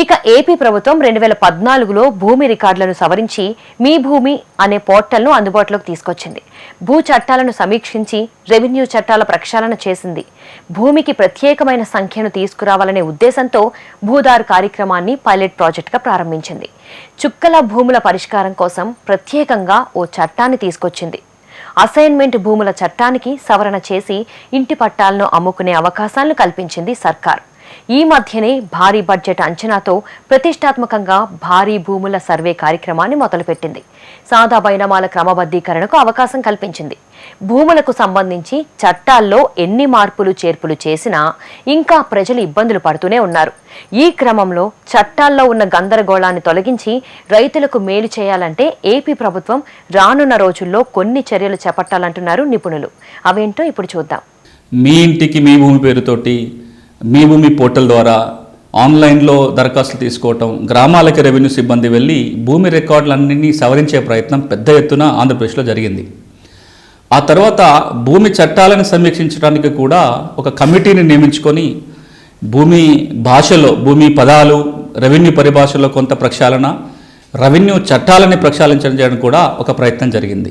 ఇక ఏపీ ప్రభుత్వం రెండు వేల పద్నాలుగులో భూమి రికార్డులను సవరించి మీ భూమి అనే పోర్టల్ను అందుబాటులోకి తీసుకొచ్చింది. భూ చట్టాలను సమీక్షించి రెవెన్యూ చట్టాల ప్రక్షాళన చేసింది. భూమికి ప్రత్యేకమైన సంఖ్యను తీసుకురావాలనే ఉద్దేశంతో భూదార్ కార్యక్రమాన్ని పైలట్ ప్రాజెక్టుగా ప్రారంభించింది. చుక్కల భూముల పరిష్కారం కోసం ప్రత్యేకంగా ఓ చట్టాన్ని తీసుకొచ్చింది. అసైన్మెంట్ భూముల చట్టానికి సవరణ చేసి ఇంటి పట్టాలను అమ్ముకునే అవకాశాలను కల్పించింది సర్కార్. ఈ మధ్యనే భారీ బడ్జెట్ అంచనాతో ప్రతిష్టాత్మకంగా భారీ భూముల సర్వే కార్యక్రమాన్ని మొదలుపెట్టింది. సాదా బైనామాల క్రమబద్ధీకరణకు అవకాశం కల్పించింది. భూములకు సంబంధించి చట్టాల్లో ఎన్ని మార్పులు చేర్పులు చేసినా ఇంకా ప్రజలు ఇబ్బందులు పడుతూనే ఉన్నారు. ఈ క్రమంలో చట్టాల్లో ఉన్న గందరగోళాన్ని తొలగించి రైతులకు మేలు చేయాలంటే ఏపీ ప్రభుత్వం రానున్న రోజుల్లో కొన్ని చర్యలు చేపట్టాలంటున్నారు నిపుణులు. అవేంటో ఇప్పుడు చూద్దాం. మీ ఇంటికి మీ భూమి పేరుతోటి మీ భూమి పోర్టల్ ద్వారా ఆన్లైన్లో దరఖాస్తులు తీసుకోవటం గ్రామాలకి రెవెన్యూ సిబ్బంది వెళ్ళి భూమి రికార్డులన్నింటినీ సవరించే ప్రయత్నం పెద్ద ఎత్తున ఆంధ్రప్రదేశ్లో జరిగింది. ఆ తర్వాత భూమి చట్టాలను సమీక్షించడానికి కూడా ఒక కమిటీని నియమించుకొని భూమి భాషలో భూమి పదాలు రెవెన్యూ పరిభాషలో కొంత ప్రక్షాళన రెవెన్యూ చట్టాలని ప్రక్షాళించడం చేయడం కూడా ఒక ప్రయత్నం జరిగింది.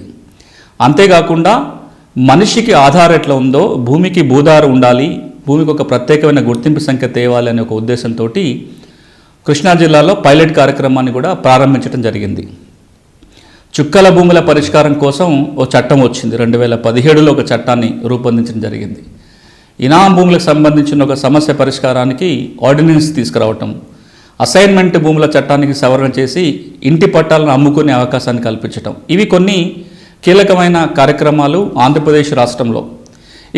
అంతేకాకుండా మనిషికి ఆధార్ ఎట్లా ఉందో భూమికి భూదారు ఉండాలి భూమికి ఒక ప్రత్యేకమైన గుర్తింపు సంఖ్య తేవాలనే ఒక ఉద్దేశంతో కృష్ణా జిల్లాలో పైలట్ కార్యక్రమాన్ని కూడా ప్రారంభించడం జరిగింది. చుక్కల భూముల పరిష్కారం కోసం ఓ చట్టం వచ్చింది. రెండు వేల పదిహేడులో ఒక చట్టాన్ని రూపొందించడం జరిగింది. ఇనాం భూములకు సంబంధించిన ఒక సమస్య పరిష్కారానికి ఆర్డినెన్స్ తీసుకురావటం అసైన్మెంట్ భూముల చట్టానికి సవరణ చేసి ఇంటి పట్టాలను అమ్ముకునే అవకాశాన్ని కల్పించటం. ఇవి కొన్ని కీలకమైన కార్యక్రమాలు ఆంధ్రప్రదేశ్ రాష్ట్రంలో.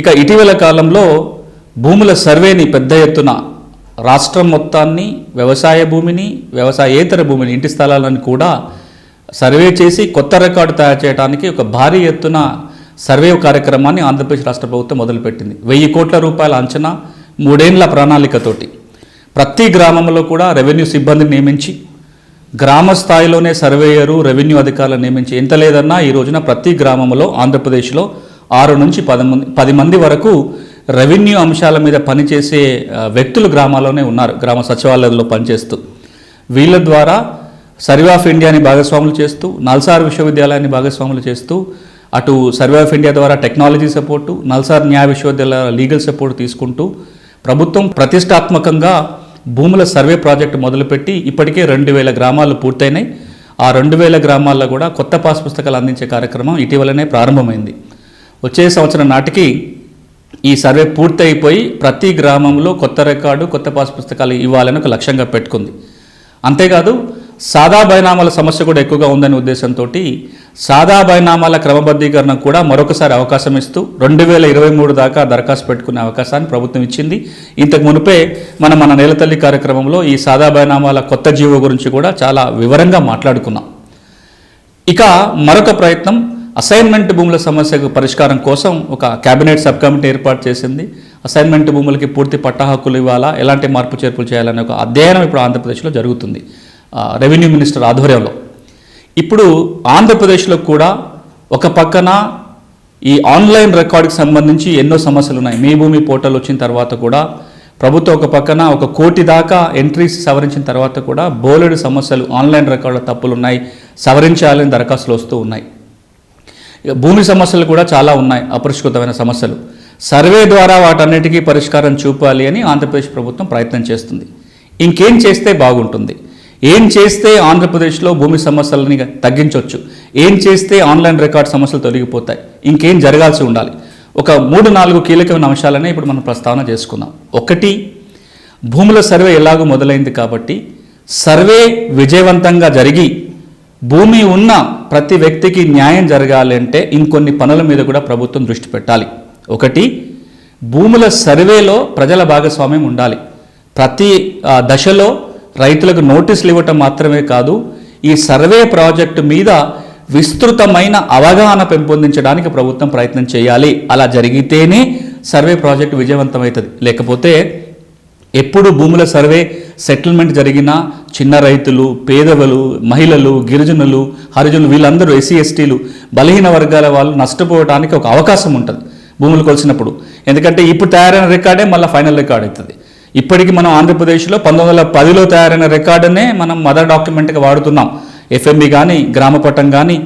ఇక ఇటీవల కాలంలో భూముల సర్వేని పెద్ద ఎత్తున రాష్ట్రం మొత్తాన్ని వ్యవసాయ భూమిని వ్యవసాయేతర భూమిని ఇంటి స్థలాలను కూడా సర్వే చేసి కొత్త రికార్డు తయారు చేయడానికి ఒక భారీ ఎత్తున సర్వే కార్యక్రమాన్ని ఆంధ్రప్రదేశ్ రాష్ట్ర ప్రభుత్వం మొదలుపెట్టింది. వెయ్యి కోట్ల రూపాయల అంచనా మూడేండ్ల ప్రణాళికతోటి. ప్రతి గ్రామంలో కూడా రెవెన్యూ సిబ్బందిని నియమించి గ్రామ స్థాయిలోనే సర్వేయరు రెవెన్యూ అధికారులను నియమించి ఎంత లేదన్నా ఈ రోజున ప్రతి గ్రామంలో ఆంధ్రప్రదేశ్లో ఆరు నుంచి పది మంది పది మంది వరకు రెవెన్యూ అంశాల మీద పనిచేసే వ్యక్తులు గ్రామాల్లోనే ఉన్నారు గ్రామ సచివాలయంలో పనిచేస్తూ. వీళ్ళ ద్వారా సర్వే ఆఫ్ ఇండియాని భాగస్వాములు చేస్తూ నల్సార్ విశ్వవిద్యాలయాన్ని భాగస్వాములు చేస్తూ అటు సర్వే ఆఫ్ ఇండియా ద్వారా టెక్నాలజీ సపోర్టు నల్సార్ న్యాయ విశ్వవిద్యాలయ లీగల్ సపోర్ట్ తీసుకుంటూ ప్రభుత్వం ప్రతిష్టాత్మకంగా భూముల సర్వే ప్రాజెక్టు మొదలుపెట్టి ఇప్పటికే రెండు వేల గ్రామాలు పూర్తయినాయి. ఆ రెండు వేల గ్రామాల్లో కూడా కొత్త పాస్ పుస్తకాలు అందించే కార్యక్రమం ఇటీవలనే ప్రారంభమైంది. వచ్చే సంవత్సరం నాటికి ఈ సర్వే పూర్తయిపోయి ప్రతి గ్రామంలో కొత్త రికార్డు కొత్త పాస్ పుస్తకాలు ఇవ్వాలని ఒక లక్ష్యంగా పెట్టుకుంది. అంతేకాదు సాదా బైనామాల సమస్య కూడా ఎక్కువగా ఉందనే ఉద్దేశంతో సాదా బైనామాల క్రమబద్ధీకరణ కూడా మరొకసారి అవకాశం ఇస్తూ రెండు వేల ఇరవై మూడు దాకా దరఖాస్తు పెట్టుకునే అవకాశాన్ని ప్రభుత్వం ఇచ్చింది. ఇంతకు మునిపే మనం మన నేలతల్లి కార్యక్రమంలో ఈ సాదా బైనామాల కొత్త జీవో గురించి కూడా చాలా వివరంగా మాట్లాడుకున్నాం. ఇక మరొక ప్రయత్నం అసైన్మెంట్ భూముల సమస్యకు పరిష్కారం కోసం ఒక కేబినెట్ సబ్ కమిటీ ఏర్పాటు చేసింది. అసైన్మెంట్ భూములకి పూర్తి పట్టా హక్కులు ఇవ్వాలా? ఎలాంటి మార్పు చేర్పులు చేయాలనే ఒక అధ్యయనం ఇప్పుడు ఆంధ్రప్రదేశ్లో జరుగుతుంది. రెవెన్యూ మినిస్టర్ ఆధ్వర్యంలో. ఇప్పుడు ఆంధ్రప్రదేశ్లో కూడా ఒక పక్కన ఈ ఆన్లైన్ రికార్డుకి సంబంధించి ఎన్నో సమస్యలు ఉన్నాయి. మీ భూమి పోర్టల్ వచ్చిన తర్వాత కూడా ప్రభుత్వం ఒక పక్కన ఒక కోటి దాకా ఎంట్రీస్ సవరించిన తర్వాత కూడా బోలెడు సమస్యలు ఆన్లైన్ రికార్డుల తప్పులు ఉన్నాయి సవరించాలని దరఖాస్తులు వస్తూ ఉన్నాయి. ఇక భూమి సమస్యలు కూడా చాలా ఉన్నాయి అపరిష్కృతమైన సమస్యలు. సర్వే ద్వారా వాటన్నిటికీ పరిష్కారం చూపాలి అని ఆంధ్రప్రదేశ్ ప్రభుత్వం ప్రయత్నం చేస్తుంది. ఇంకేం చేస్తే బాగుంటుంది? ఏం చేస్తే ఆంధ్రప్రదేశ్లో భూమి సమస్యలని తగ్గించవచ్చు ఏం చేస్తే ఆన్లైన్ రికార్డ్ సమస్యలు తొలగిపోతాయి? ఇంకేం జరగాల్సి ఉండాలి? ఒక మూడు నాలుగు కీలకమైన అంశాలనే ఇప్పుడు మనం ప్రస్తావన చేసుకుందాం. ఒకటి భూముల సర్వే ఎలాగో మొదలైంది కాబట్టి సర్వే విజయవంతంగా జరిగి భూమి ఉన్న ప్రతి వ్యక్తికి న్యాయం జరగాలి అంటే ఇంకొన్ని పనుల మీద కూడా ప్రభుత్వం దృష్టి పెట్టాలి. ఒకటి భూముల సర్వేలో ప్రజల భాగస్వామ్యం ఉండాలి. ప్రతి దశలో రైతులకు నోటీసులు ఇవ్వటం మాత్రమే కాదు ఈ సర్వే ప్రాజెక్టు మీద విస్తృతమైన అవగాహన పెంపొందించడానికి ప్రభుత్వం ప్రయత్నం చేయాలి. అలా జరిగితేనే సర్వే ప్రాజెక్టు విజయవంతమవుతుంది. లేకపోతే ఎప్పుడు భూముల సర్వే సెటిల్మెంట్ జరిగినా చిన్న రైతులు పేదవలు మహిళలు గిరిజనులు హరిజనులు వీళ్ళందరూ ఎస్సీ ఎస్టీలు బలహీన వర్గాల వాళ్ళు నష్టపోవడానికి ఒక అవకాశం ఉంటుంది భూములు కొలిసినప్పుడు ఎందుకంటే ఇప్పుడు తయారైన రికార్డే మళ్ళీ ఫైనల్ రికార్డ్ అవుతుంది. ఇప్పటికి మనం ఆంధ్రప్రదేశ్లో పంతొమ్మిది వందల పదిలో తయారైన రికార్డునే మనం మదర్ డాక్యుమెంట్గా వాడుతున్నాం. ఎఫ్ఎంబి కానీ గ్రామపటం కానీ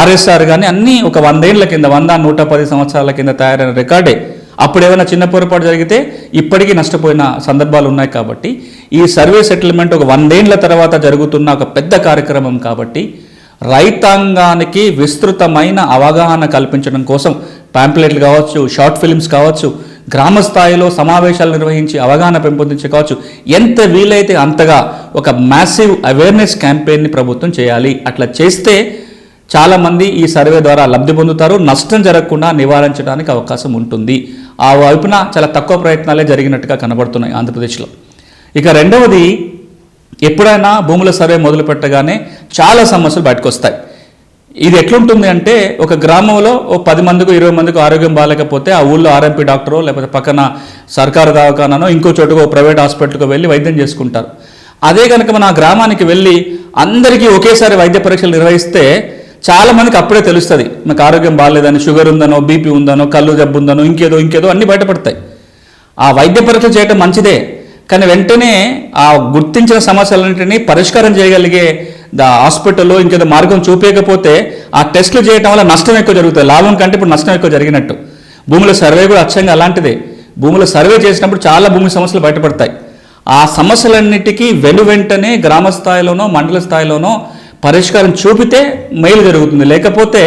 ఆర్ఎస్ఆర్ కానీ అన్నీ ఒక వందేళ్ళ కింద వంద నూట పది సంవత్సరాల కింద తయారైన రికార్డే. అప్పుడు ఏమైనా చిన్న పొరపాటు జరిగితే ఇప్పటికీ నష్టపోయిన సందర్భాలు ఉన్నాయి కాబట్టి ఈ సర్వే సెటిల్మెంట్ ఒక వందేండ్ల తర్వాత జరుగుతున్న ఒక పెద్ద కార్యక్రమం కాబట్టి రైతాంగానికి విస్తృతమైన అవగాహన కల్పించడం కోసం ప్యాంప్లెట్లు కావచ్చు షార్ట్ ఫిల్మ్స్ కావచ్చు గ్రామ స్థాయిలో సమావేశాలు నిర్వహించి అవగాహన పెంపొందించుకోవచ్చు ఎంత వీలైతే అంతగా ఒక మ్యాసివ్ అవేర్నెస్ క్యాంపెయిన్ని ప్రభుత్వం చేయాలి. అట్లా చేస్తే చాలామంది ఈ సర్వే ద్వారా లబ్ధి పొందుతారు. నష్టం జరగకుండా నివారించడానికి అవకాశం ఉంటుంది. ఆ వైపున చాలా తక్కువ ప్రయత్నాలే జరిగినట్టుగా కనబడుతున్నాయి ఆంధ్రప్రదేశ్లో. ఇక రెండవది ఎప్పుడైనా భూముల సర్వే మొదలు పెట్టగానే చాలా సమస్యలు బయటకు వస్తాయి ఇది ఎట్లుంటుంది అంటే ఒక గ్రామంలో ఓ పది మందికి ఇరవై మందికి ఆరోగ్యం బాగాలేకపోతే ఆ ఊళ్ళో ఆర్ఎంపీ డాక్టరో లేకపోతే పక్కన సర్కారు దవాఖానో ఇంకో చోటుకో ఓ ప్రైవేట్ హాస్పిటల్కి వెళ్ళి వైద్యం చేసుకుంటారు. అదే కనుక మన గ్రామానికి వెళ్ళి అందరికీ ఒకేసారి వైద్య పరీక్షలు నిర్వహిస్తే చాలా మందికి అప్పుడే తెలుస్తుంది. నాకు ఆరోగ్యం బాగాలేదని షుగర్ ఉందనో బీపీ ఉందనో కళ్ళు జబ్బు ఉందనో ఇంకేదో ఇంకేదో అన్నీ బయటపడతాయి. ఆ వైద్య పరీక్షలు చేయటం మంచిదే కానీ వెంటనే ఆ గుర్తించిన సమస్యలన్నింటినీ పరిష్కారం చేయగలిగే దా హాస్పిటల్లో ఇంకేదో మార్గం చూపించకపోతే ఆ టెస్టులు చేయటం వల్ల నష్టం ఎక్కువ జరుగుతుంది. లాభం కంటే ఇప్పుడు నష్టం ఎక్కువ జరిగినట్టు. భూముల సర్వే కూడా అచ్చంగా అలాంటిదే. భూముల సర్వే చేసినప్పుడు చాలా భూమి సమస్యలు బయటపడతాయి. ఆ సమస్యలన్నిటికీ వెను వెంటనే గ్రామ స్థాయిలోనో మండల స్థాయిలోనో పరిష్కారం చూపితే మేలు జరుగుతుంది. లేకపోతే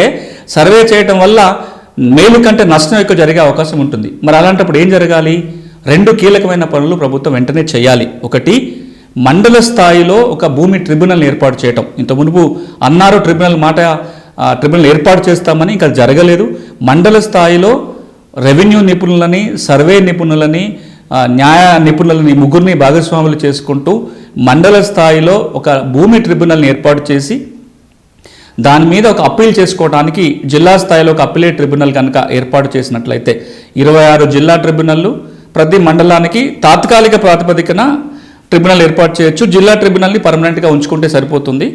సర్వే చేయటం వల్ల మేలు కంటే నష్టం ఎక్కువ జరిగే అవకాశం ఉంటుంది. మరి అలాంటప్పుడు ఏం జరగాలి? రెండు కీలకమైన పనులు ప్రభుత్వం వెంటనే చేయాలి. ఒకటి మండల స్థాయిలో ఒక భూమి ట్రిబ్యునల్ ఏర్పాటు చేయటం. ఇంత మునుపు అన్నారు ట్రిబ్యునల్ మాట ట్రిబ్యునల్ ఏర్పాటు చేస్తామని ఇంకా జరగలేదు. మండల స్థాయిలో రెవెన్యూ నిపుణులని సర్వే నిపుణులని న్యాయ నిపుణులని ముగ్గురిని భాగస్వాములు చేసుకుంటూ మండల స్థాయిలో ఒక భూమి ట్రిబ్యునల్ని ఏర్పాటు చేసి దాని మీద ఒక అప్పీల్ చేసుకోవడానికి జిల్లా స్థాయిలో ఒక అప్పీలేట్ ట్రిబ్యునల్ కనుక ఏర్పాటు చేసినట్లయితే ఇరవై ఆరు జిల్లా ట్రిబ్యునల్లు ప్రతి మండలానికి తాత్కాలిక ప్రాతిపదికన ట్రిబ్యునల్ ఏర్పాటు చేయొచ్చు. జిల్లా ట్రిబ్యునల్ని పర్మనెంట్గా ఉంచుకుంటే సరిపోతుంది.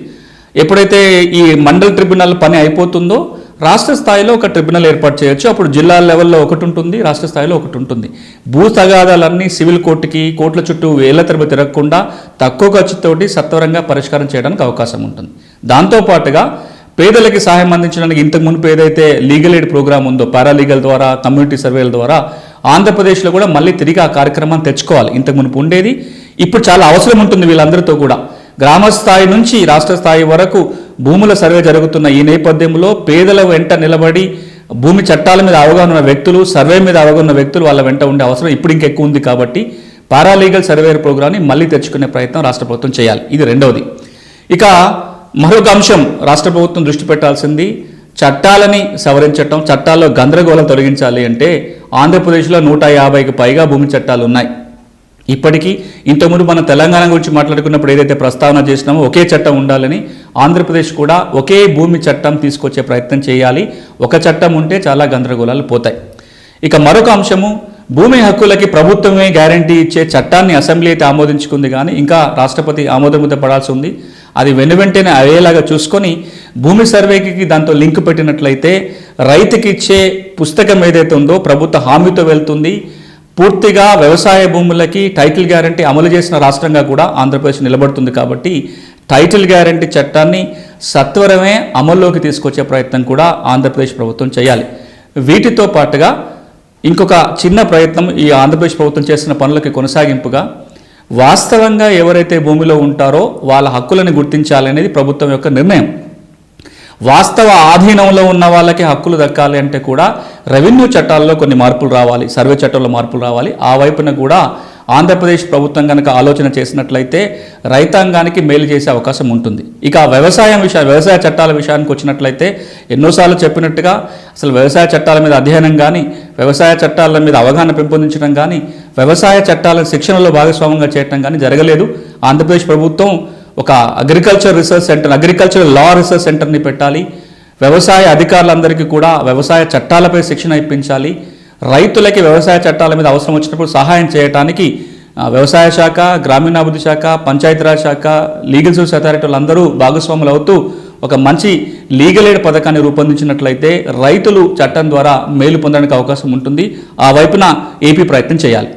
ఎప్పుడైతే ఈ మండల ట్రిబ్యునల్ పని అయిపోతుందో రాష్ట్ర స్థాయిలో ఒక ట్రిబ్యునల్ ఏర్పాటు చేయొచ్చు. అప్పుడు జిల్లా లెవెల్లో ఒకటి ఉంటుంది రాష్ట్ర స్థాయిలో ఒకటి ఉంటుంది. భూ తగాదాలన్నీ సివిల్ కోర్టుకి కోర్టుల చుట్టూ వేల తరబడి తిరగకుండా తక్కువ ఖర్చుతోటి సత్వరంగా పరిష్కారం చేయడానికి అవకాశం ఉంటుంది. దాంతోపాటుగా పేదలకి సహాయం అందించడానికి ఇంతకు మునుపు ఏదైతే లీగల్ ఎయిడ్ ప్రోగ్రామ్ ఉందో పారాలీగల్ ద్వారా కమ్యూనిటీ సర్వేల ద్వారా ఆంధ్రప్రదేశ్లో కూడా మళ్ళీ తిరిగి ఆ కార్యక్రమాన్ని తెచ్చుకోవాలి. ఇంతకు మునుపు ఉండేది. ఇప్పుడు చాలా అవసరం ఉంటుంది వీళ్ళందరితో కూడా. గ్రామ స్థాయి నుంచి రాష్ట్ర స్థాయి వరకు భూముల సర్వే జరుగుతున్న ఈ నేపథ్యంలో పేదల వెంట నిలబడి భూమి చట్టాల మీద అవగాహన ఉన్న వ్యక్తులు సర్వే మీద అవగాహన ఉన్న వ్యక్తులు వాళ్ళ వెంట ఉండే అవసరం ఇప్పుడు ఇంకెక్కువ ఉంది కాబట్టి పారాలీగల్ సర్వేర్ ప్రోగ్రామ్ని మళ్ళీ తెచ్చుకునే ప్రయత్నం రాష్ట్ర ప్రభుత్వం చేయాలి. ఇది రెండవది. ఇక మరొక అంశం రాష్ట్ర ప్రభుత్వం దృష్టి పెట్టాల్సింది చట్టాలని సవరించటం చట్టాల్లో గందరగోళం తొలగించాలి అంటే ఆంధ్రప్రదేశ్లో నూట యాభైకి పైగా భూమి చట్టాలు ఉన్నాయి. ఇప్పటికీ ఇంతకుముందు మన తెలంగాణ గురించి మాట్లాడుకున్నప్పుడు ఏదైతే ప్రస్తావన చేసినామో ఒకే చట్టం ఉండాలని ఆంధ్రప్రదేశ్ కూడా ఒకే భూమి చట్టం తీసుకొచ్చే ప్రయత్నం చేయాలి. ఒక చట్టం ఉంటే చాలా గందరగోళాలు పోతాయి. ఇక మరొక అంశము భూమి హక్కులకి ప్రభుత్వమే గ్యారంటీ ఇచ్చే చట్టాన్ని అసెంబ్లీ అయితే ఆమోదించుకుంది కానీ ఇంకా రాష్ట్రపతి ఆమోదముద్ద పడాల్సి ఉంది. అది వెను వెంటనే అయ్యేలాగా చూసుకొని భూమి సర్వేకి దాంతో లింక్ పెట్టినట్లయితే రైతుకి ఇచ్చే పుస్తకం ఏదైతే ఉందో ప్రభుత్వ హామీతో వెళ్తుంది. పూర్తిగా వ్యవసాయ భూములకి టైటిల్ గ్యారంటీ అమలు చేసిన రాష్ట్రంగా కూడా ఆంధ్రప్రదేశ్ నిలబడుతుంది కాబట్టి టైటిల్ గ్యారంటీ చట్టాన్ని సత్వరమే అమల్లోకి తీసుకొచ్చే ప్రయత్నం కూడా ఆంధ్రప్రదేశ్ ప్రభుత్వం చేయాలి. వీటితో పాటుగా ఇంకొక చిన్న ప్రయత్నం ఈ ఆంధ్రప్రదేశ్ ప్రభుత్వం చేసిన పనులకి కొనసాగింపుగా వాస్తవంగా ఎవరైతే భూమిలో ఉంటారో వాళ్ళ హక్కులను గుర్తించాలనేది ప్రభుత్వం యొక్క నిర్ణయం. వాస్తవ ఆధీనంలో ఉన్న వాళ్ళకి హక్కులు దక్కాలి అంటే కూడా రెవెన్యూ చట్టాల్లో కొన్ని మార్పులు రావాలి సర్వే చట్టంలో మార్పులు రావాలి. ఆ వైపున కూడా ఆంధ్రప్రదేశ్ ప్రభుత్వం కనుక ఆలోచన చేసినట్లయితే రైతాంగానికి మేలు చేసే అవకాశం ఉంటుంది. ఇక వ్యవసాయం విషయ వ్యవసాయ చట్టాల విషయానికి వచ్చినట్లయితే ఎన్నోసార్లు చెప్పినట్టుగా అసలు వ్యవసాయ చట్టాల మీద అధ్యయనం కానీ వ్యవసాయ చట్టాల మీద అవగాహన పెంపొందించడం కానీ వ్యవసాయ చట్టాల శిక్షణలో భాగస్వామ్యంగా చేయడం కానీ జరగలేదు. ఆంధ్రప్రదేశ్ ప్రభుత్వం ఒక agriculture research centre agriculture law research సెంటర్ని పెట్టాలి. వ్యవసాయ అధికారులందరికీ కూడా వ్యవసాయ చట్టాలపై శిక్షణ ఇప్పించాలి. రైతులకి వ్యవసాయ చట్టాల మీద అవసరం వచ్చినప్పుడు సహాయం చేయడానికి వ్యవసాయ శాఖ గ్రామీణాభివృద్ధి శాఖ పంచాయతీరాజ్ శాఖ లీగల్ సర్వీస్ అథారిటీ వాళ్ళందరూ భాగస్వాములు అవుతూ ఒక మంచి లీగల్ ఎయిడ్ పథకాన్ని రూపొందించినట్లయితే రైతులు చట్టం ద్వారా మేలు పొందడానికి అవకాశం ఉంటుంది. ఆ వైపున ఏపీ ప్రయత్నం చేయాలి.